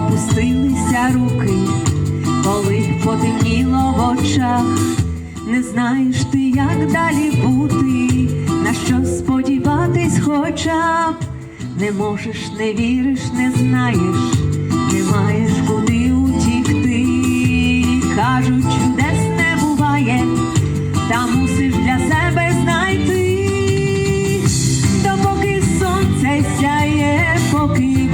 опустилися руки, коли потемніло в очах, не знаєш ти, як далі бути, на що сподіватись хоча б. Не можеш, не віриш, не знаєш, не маєш куди утікти. Кажуть, чудес не буває, та мусиш для себе знайти, допоки сонце сяє, поки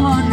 on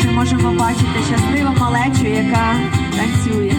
вперше можемо бачити щасливу малечу, яка танцює.